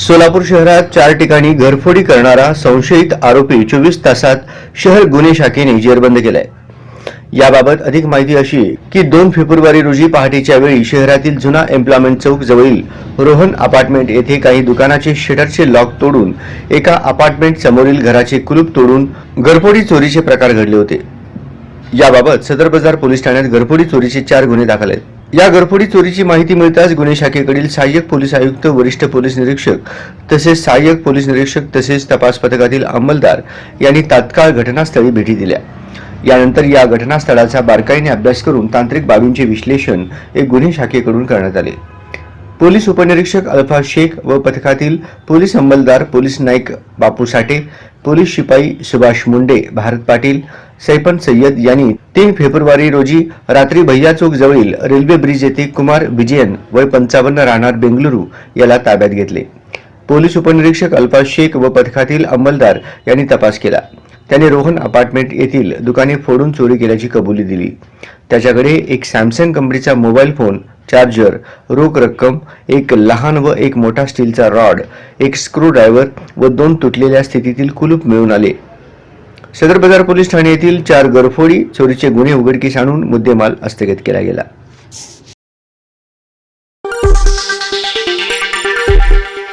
सोलापूर शहरात चार ठिकाणी घरफोडी करणारा संशयित आरोपी चोवीस तासात शहर गुन्हे शाखेने जेरबंद केलाय. याबाबत अधिक माहिती अशी की दोन फेब्रुवारी रोजी पहाटेच्या वेळी शहरातील जुना एम्प्लॉयमेंट चौक जवळील रोहन अपार्टमेंट येथे काही दुकानाचे शटरचे लॉक तोडून एका अपार्टमेंट समोरील घराचे कुलूप तोडून घरफोडी चोरीचे प्रकार घडले होते. याबाबत सदर बाजार पोलीस ठाण्यात घरफोडी चोरीचे चार गुन्हे दाखल आहेत. या घरफोडी चोरीची माहिती मिळताच गुन्हे शाखेकडील सहाय्यक पोलीस आयुक्त वरिष्ठ पोलीस निरीक्षक तसेच सहाय्यक पोलीस निरीक्षक तसेच तपास पथकातील अंमलदार यांनी तात्काळ घटनास्थळी भेटी दिल्या. यानंतर या घटनास्थळाचा बारकाईने अभ्यास करून तांत्रिक बाबींचे विश्लेषण एक गुन्हे शाखेकडून करण्यात आले. पोलीस उपनिरीक्षक अल्फा शेख व पथकातील पोलीस अंमलदार पोलीस नाईक बापू साठे पोलीस शिपाई सुभाष मुंडे भारत पाटील सैपन सय्यद यांनी तीन फेब्रुवारी रोजी रात्री भैया चौक जवळील रेल्वे ब्रिज येथे कुमार विजयन वय पंचावन्न राहणार बेंगलुरू याला ताब्यात घेतले. पोलीस उपनिरीक्षक अल्फा शेख व पथकातील अंमलदार यांनी तपास केला. त्याने रोहन अपार्टमेंट येथील दुकाने फोडून चोरी केल्याची कबुली दिली. त्याच्याकडे एक सॅमसंग कंपनीचा मोबाईल फोन चार्जर रोख रक्कम एक लहान व एक मोठा स्टीलचा रॉड एक स्क्रू ड्रायव्हर व दोन तुटलेल्या स्थितीतील कुलूप मिळून आले. सदर बाजार पोलीस ठाणे येथील चार गरफोडी चोरीचे गुन्हे उघडकीस आणून मुद्देमाल हस्तगत केला गेला.